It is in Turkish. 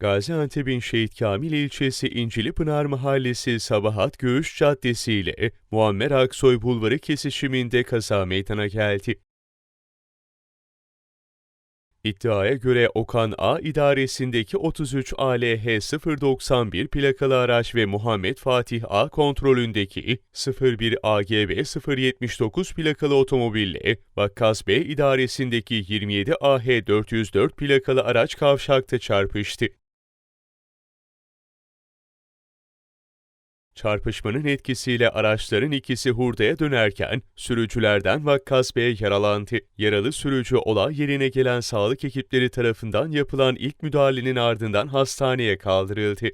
Gaziantep'in Şehit Kamil ilçesi İncilipınar Mahallesi Sabahat Göğüş Caddesi ile Muammer Aksoy Bulvarı kesişiminde kaza meydana geldi. İddiaya göre Okan A idaresindeki 33 ALH 091 plakalı araç ve Muhammed Fatih A kontrolündeki 01 AGB 079 plakalı otomobille Vakkas B idaresindeki 27 AH 404 plakalı araç kavşakta çarpıştı. Çarpışmanın etkisiyle araçların ikisi hurdaya dönerken sürücülerden Vakkas Bey yaralandı. Yaralı sürücü olay yerine gelen sağlık ekipleri tarafından yapılan ilk müdahalenin ardından hastaneye kaldırıldı.